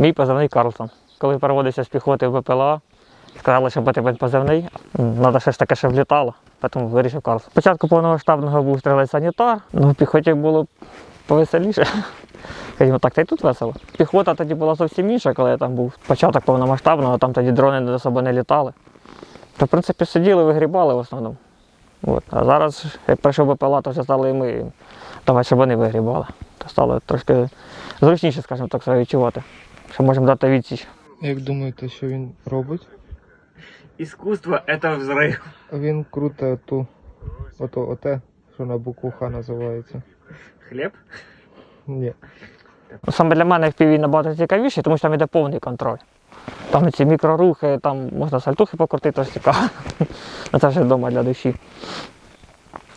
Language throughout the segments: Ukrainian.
Мій позивний Карлсон. Коли переводився з піхоти в БПЛА, сказали, що потрібен позивний. Треба щось таке, щоб літало, тому вирішив Карлсон. Спочатку повномасштабного був стрілець санітар, ну в піхоті було повеселіше. Скажімо так, та й тут весело. Піхота тоді була зовсім інша, коли я там був. Початок повномасштабного, там тоді дрони до себе не літали. То, в принципі, сиділи, вигрібали в основному. От. А зараз, як прийшов БПЛА, то вже стали і ми давай, щоб вони вигрібали. То стало трошки зручніше, скажімо так, себе відчувати, що можемо дати відсіч. Як думаєте, що він робить? Іскусство це взрив. Він круте ту, ото, оте, що на букву Х називається. Хліб? Ні. Саме для мене FPV набагато цікавіше, тому що там йде повний контроль. Там ці мікрорухи, там можна сальтухи покрутити, ось цікаво. Ну, Це вже вдома для душі.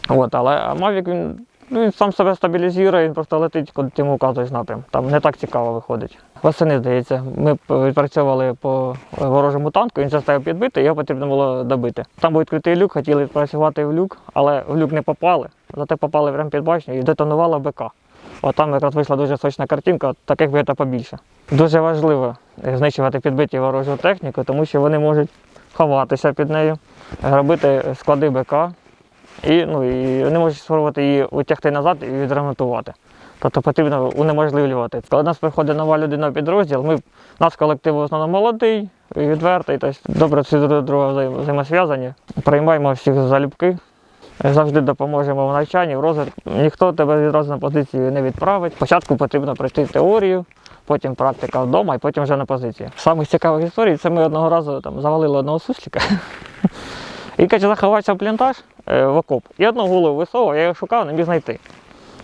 От, але Mavic він, ну, він сам себе стабілізує, він просто летить, куди ти йому вказуєш напрям. Там не так цікаво виходить. Восени, здається, ми відпрацьовували по ворожому танку, він заставив підбити, його потрібно було добити. Там був відкритий люк, хотіли працювати в люк, але в люк не попали. Зате попали прямо під башню і детонувала БК. От там якраз вийшла дуже сочна картинка, таких би побільше. Дуже важливо е, знищувати підбиті ворожу техніку, тому що вони можуть ховатися під нею, робити склади БК, і, ну, і вони можуть спробувати її утягти назад і відремонтувати. Тобто потрібно унеможливлювати. Коли нас приходить нова людина в підрозділ, ми, наш колектив в основному молодий відвертий, тобто добре всі до друга взаєм- взаємосв'язані, приймаємо всіх залюбки. Завжди допоможемо в навчанні, в розвитку. Ніхто тебе відразу на позицію не відправить. Спочатку потрібно пройти теорію, потім практика вдома і потім вже на позиції. З самих цікавих історій це ми одного разу там, завалили одного суслика. І каже, заховався в плінтаж в окоп. І одну голову висовував, я його шукав, не міг знайти.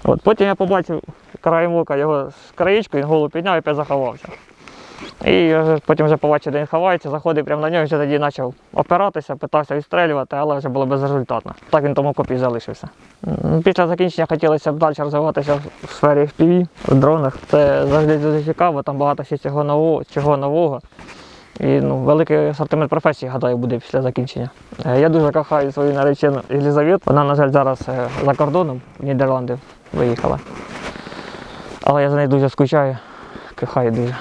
От, потім я побачив краєм ока його з краєчку, він голову підняв і опять заховався. І я потім вже побачив, де він ховається, заходив прямо на нього, вже тоді почав опиратися, питався відстрелювати, але вже було безрезультатно. Так він тому копі залишився. Після закінчення хотілося б далі розвиватися в сфері FPV, в дронах. Це завжди дуже цікаво, там багато ще цього нового, чого нового. І ну, великий асортимент професій, гадаю, буде після закінчення. Е, Я дуже кохаю свою наречену Елізавету. Вона, на жаль, зараз е, за кордоном в Нідерланди виїхала. Але я за нею дуже скучаю, кохаю дуже.